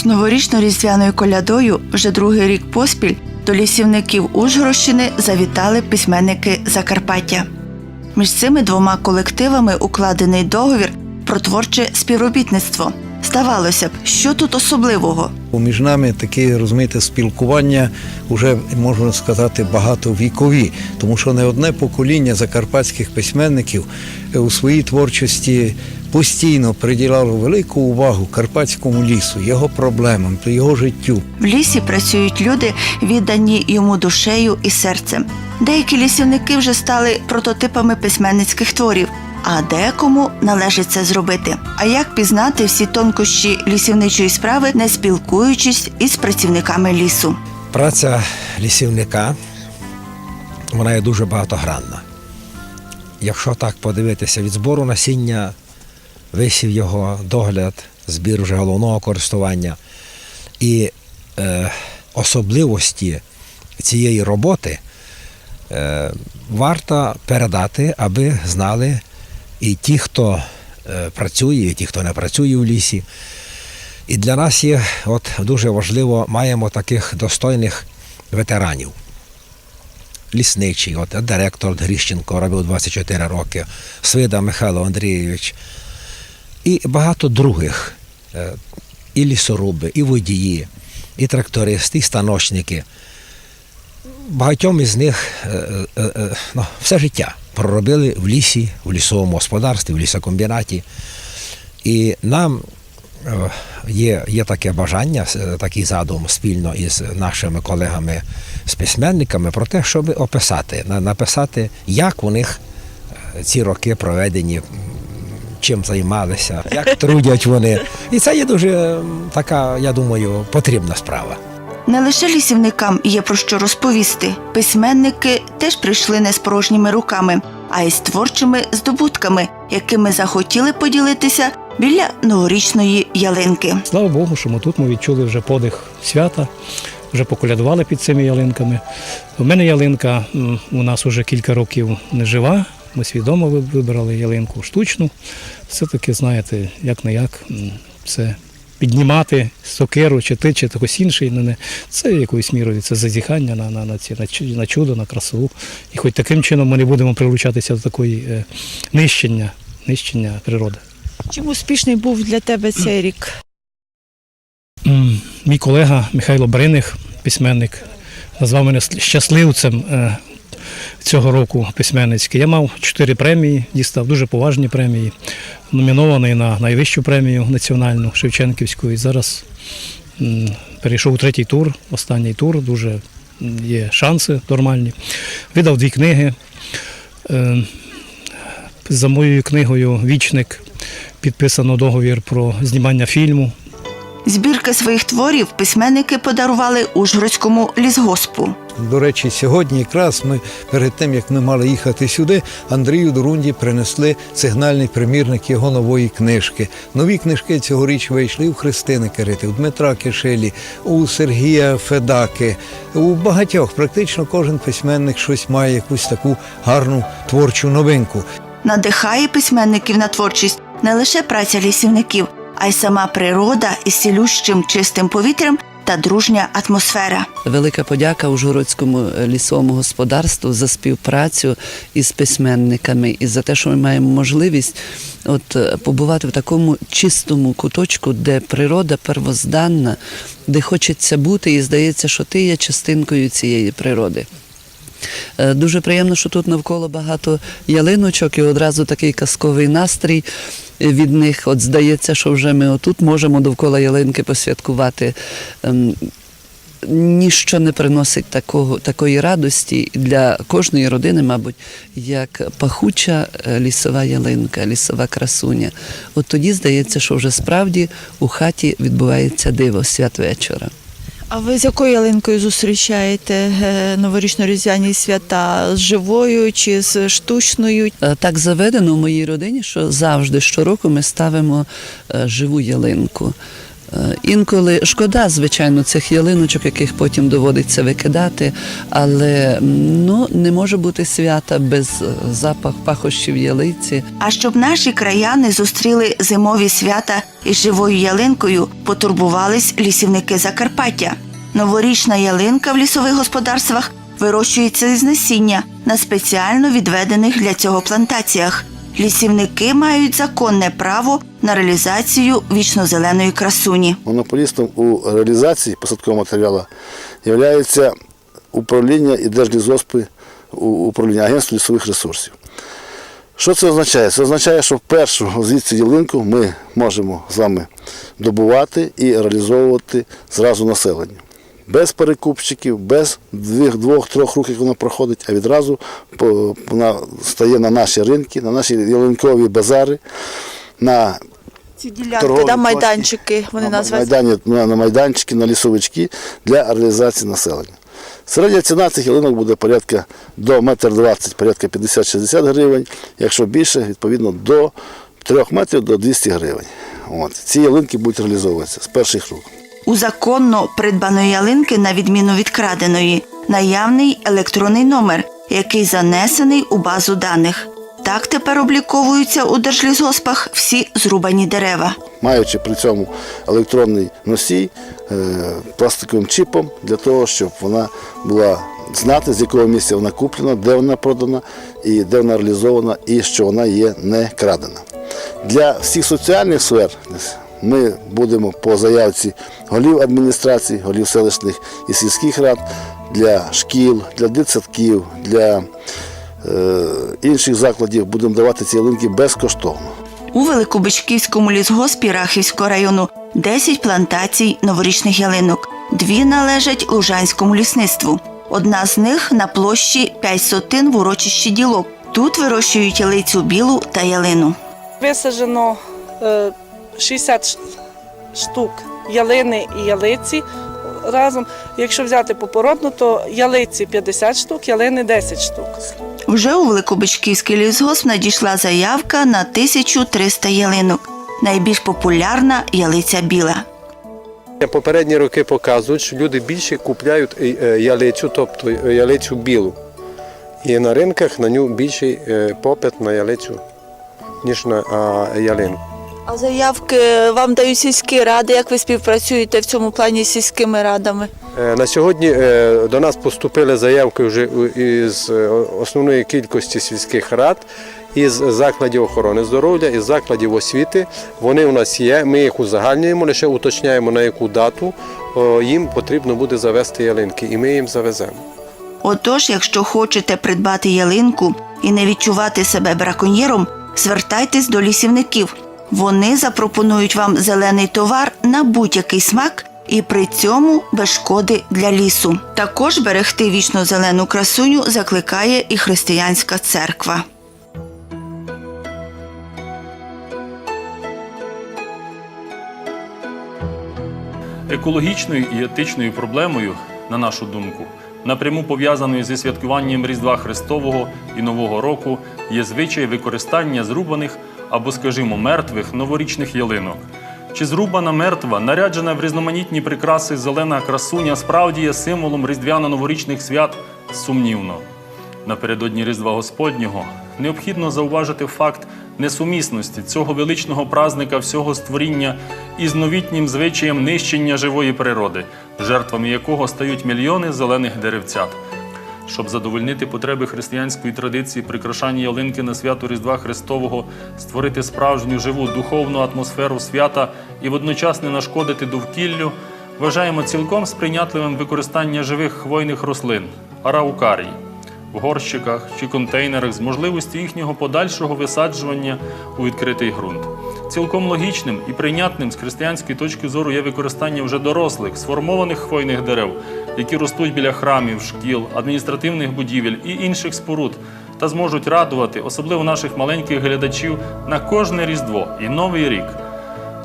З новорічно-різдвяною колядою вже другий рік поспіль до лісівників Ужгородщини завітали письменники Закарпаття. Між цими двома колективами укладений договір про творче співробітництво. Здавалося б, що тут особливого? Між нами таке, розумієте, спілкування вже можна сказати багатовікові, тому що не одне покоління закарпатських письменників е, у своїй творчості постійно приділяло велику увагу карпатському лісу, його проблемам, його життю. В лісі працюють люди, віддані йому душею і серцем. Деякі лісівники вже стали прототипами письменницьких творів, а декому належить це зробити. А як пізнати всі тонкощі лісівничої справи, не спілкуючись із працівниками лісу? Праця лісівника вона є дуже багатогранна. Якщо так подивитися від збору насіння, висів його, догляд, збір вже головного користування і е, особливості цієї роботи е, варто передати, аби знали і ті, хто е, працює, і ті, хто не працює в лісі. І для нас є от дуже важливо, маємо таких достойних ветеранів. Лісничий, от директор Гріщенко робив 24 роки, Свида Михайло Андрійович і багато других. Е, І лісоруби, і водії, і трактористи, і станочники. Багатьом із них е, ну, все життя проробили в лісі, в лісовому господарстві, в лісокомбінаті. І нам е, є, є таке бажання, такий задум спільно із нашими колегами з письменниками про те, щоб описати, написати, як у них е, ці роки проведені, чим займалися, як трудять вони. І це є дуже така, я думаю, потрібна справа. Не лише лісівникам є про що розповісти. Письменники теж прийшли не з порожніми руками, а й з творчими здобутками, якими захотіли поділитися біля новорічної ялинки. Слава Богу, що ми тут ми відчули вже подих свята, вже поколядували під цими ялинками. У мене ялинка у нас вже кілька років не жива. Ми свідомо вибрали ялинку штучну. Все-таки, знаєте, як не як, це піднімати сокиру чи ти, чи хтось інший. не- не- Це якоюсь мірою це зазіхання на, на, на, ці, на, на чудо, на красу. І хоч таким чином ми не будемо прилучатися до такої е, нищення, нищення природи. Чим успішний був для тебе цей рік? Мій колега Михайло Бриних, письменник, назвав мене щасливцем е, цього року письменницький. Я мав чотири премії, дістав дуже поважні премії, номінований на найвищу премію національну Шевченківську. І зараз перейшов у третій тур, останній тур, дуже є шанси нормальні. Видав дві книги. Е, За моєю книгою Вічник підписано договір про знімання фільму. Збірки своїх творів письменники подарували Ужгородському лісгоспу. До речі, сьогодні якраз ми перед тим як ми мали їхати сюди, Андрію Дорунді принесли сигнальний примірник його нової книжки. Нові книжки цьогоріч вийшли у Христини Кирити, у Дмитра Кишелі, у Сергія Федаки. У багатьох практично кожен письменник щось має якусь таку гарну творчу новинку. Надихає письменників на творчість не лише праця лісівників, а й сама природа із цілющим чистим повітрям та дружня атмосфера. Велика подяка Ужгородському лісовому господарству за співпрацю із письменниками і за те, що ми маємо можливість от е, побувати в такому чистому куточку, де природа первозданна, де хочеться бути, і здається, що ти є частинкою цієї природи. Е, Дуже приємно, що тут навколо багато ялиночок і одразу такий казковий настрій від них. От здається, що вже ми отут можемо довкола ялинки посвяткувати. Ем, Ніщо не приносить такого, такої радості для кожної родини, мабуть, як пахуча е, лісова ялинка, лісова красуня. От тоді здається, що вже справді у хаті відбувається диво святвечора. А ви з якою ялинкою зустрічаєте е, новорічно-різдвяні свята? З живою чи з штучною? Е, Так заведено в моїй родині, що завжди щороку ми ставимо е, живу ялинку. Е, Інколи шкода, звичайно, цих ялиночок, яких потім доводиться викидати, але ну, не може бути свята без е, запах пахощів ялиці. А щоб наші краяни зустріли зимові свята із живою ялинкою, потурбувались лісівники Закарпаття. Новорічна ялинка в лісових господарствах вирощується із насіння на спеціально відведених для цього плантаціях. Лісівники мають законне право на реалізацію вічнозеленої красуні. Монополістом у реалізації посадкового матеріалу є управління і держлізоспи управління Агентства лісових ресурсів. Що це означає? Це означає, що першу звідси ялинку ми можемо з вами добувати і реалізовувати зразу населенню. Без перекупщиків, без двох- двох-трьох років вона проходить, а відразу вона стає на наші ринки, на наші ялинкові базари, на Ці ділянки, Торгові да, майданчики, вони на, називаються. майдані, на, на майданчики, на лісовички для реалізації населення. Середня ціна цих ялинок буде порядка до метр двадцять, порядка 50-60 гривень. Якщо більше, відповідно до 3 метрів до 200 гривень. От. Ці ялинки будуть реалізовуватися з перших рук. У законно придбаної ялинки, на відміну від краденої, наявний електронний номер, який занесений у базу даних. Так тепер обліковуються у держлісгоспах всі зрубані дерева. маючи при цьому електронний носій е, пластиковим чіпом для того, щоб вона була знати, з якого місця вона куплена, де вона продана, і де вона реалізована, і що вона є не крадена. Для всіх соціальних сфер ми будемо по заявці голів адміністрацій, голів селищних і сільських рад, для шкіл, для дитсадків, для інших закладів будемо давати ці ялинки безкоштовно. У Великобичківському лісгоспі Рахівського району 10 плантацій новорічних ялинок. Дві належать Лужанському лісництву. Одна з них на площі 5 сотин в урочищі ділок. Тут вирощують ялицю білу та ялину. Висаджено е, 60 штук ялини і ялиці разом. Якщо взяти попородно, то ялиці 50 штук, ялини 10 штук. Вже у Великобичківський лісгосп надійшла заявка на 1300 ялинок. Найбільш популярна ялиця біла. Попередні роки показують, що люди більше купляють е, е, ялицю, тобто е, ялицю білу. І на ринках на нього більший попит на ялицю, ніж на ялинку. А заявки вам дають сільські ради, як ви співпрацюєте в цьому плані з сільськими радами? Е, На сьогодні е, до нас поступили заявки вже із е, основної кількості сільських рад, із закладів охорони здоров'я, із закладів освіти. Вони у нас є. Ми їх узагальнюємо, лише уточняємо на яку дату їм потрібно буде завести ялинки, і ми їм завеземо. Отож, якщо хочете придбати ялинку і не відчувати себе браконьєром, звертайтесь до лісівників. Вони запропонують вам зелений товар на будь-який смак і при цьому без шкоди для лісу. Також берегти вічно зелену красуню закликає і християнська церква. Екологічною і етичною проблемою, на нашу думку, напряму пов'язаною зі святкуванням Різдва Христового і Нового року, є звичай використання зрубаних або, скажімо, мертвих новорічних ялинок. Чи зрубана мертва, наряджена в різноманітні прикраси зелена красуня, справді є символом різдвяно-новорічних свят? Сумнівно. Напередодні Різдва Господнього необхідно зауважити факт несумісності цього величного празника всього створіння із новітнім звичаєм нищення живої природи, жертвами якого стають мільйони зелених деревцят. Щоб задовольнити потреби християнської традиції прикрашання ялинки на свято Різдва Христового, створити справжню живу духовну атмосферу свята і водночас не нашкодити довкіллю, вважаємо цілком сприйнятливим використання живих хвойних рослин араукарій в горщиках чи контейнерах з можливістю їхнього подальшого висаджування у відкритий ґрунт. Цілком логічним і прийнятним з християнської точки зору є використання вже дорослих, сформованих хвойних дерев, які ростуть біля храмів, шкіл, адміністративних будівель і інших споруд, та зможуть радувати, особливо наших маленьких глядачів, на кожне Різдво і Новий рік.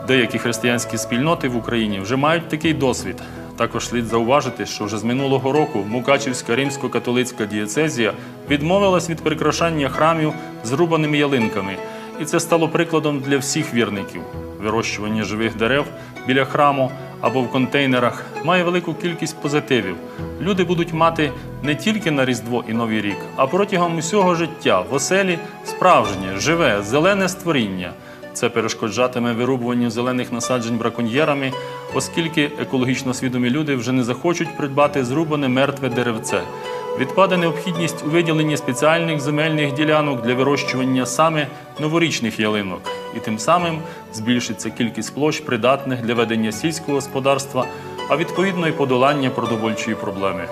Деякі християнські спільноти в Україні вже мають такий досвід. Також слід зауважити, що вже з минулого року Мукачівська римсько-католицька дієцезія відмовилась від прикрашання храмів зрубаними ялинками, і це стало прикладом для всіх вірників. Вирощування живих дерев біля храму або в контейнерах має велику кількість позитивів. Люди будуть мати не тільки на Різдво і Новий рік, а протягом усього життя в оселі справжнє, живе, зелене створіння. Це перешкоджатиме вирубуванню зелених насаджень браконьєрами, оскільки екологічно свідомі люди вже не захочуть придбати зрубане мертве деревце. Відпаде необхідність у виділенні спеціальних земельних ділянок для вирощування саме новорічних ялинок, і тим самим збільшиться кількість площ, придатних для ведення сільського господарства, а відповідно і подолання продовольчої проблеми.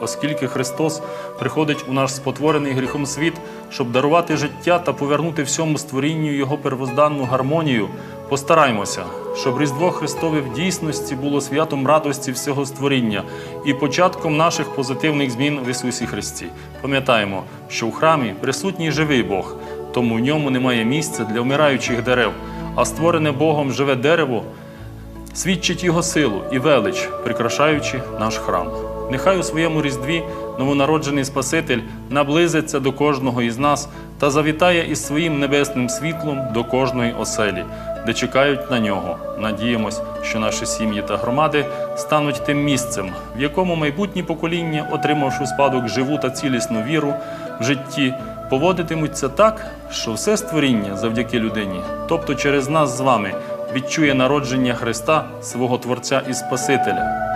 Оскільки Христос приходить у наш спотворений гріхом світ, щоб дарувати життя та повернути всьому створінню його первозданну гармонію, постараймося, щоб Різдво Христове в дійсності було святом радості всього створіння і початком наших позитивних змін в Ісусі Христі. Пам'ятаємо, що в храмі присутній живий Бог, тому в ньому немає місця для вмираючих дерев, а створене Богом живе дерево свідчить його силу і велич, прикрашаючи наш храм. Нехай у своєму різдві новонароджений Спаситель наблизиться до кожного із нас та завітає із своїм небесним світлом до кожної оселі, де чекають на нього. Надіємось, що наші сім'ї та громади стануть тим місцем, в якому майбутні покоління, отримавши спадок живу та цілісну віру в житті, поводитимуться так, що все створіння завдяки людині, тобто через нас з вами, відчує народження Христа, свого Творця і Спасителя.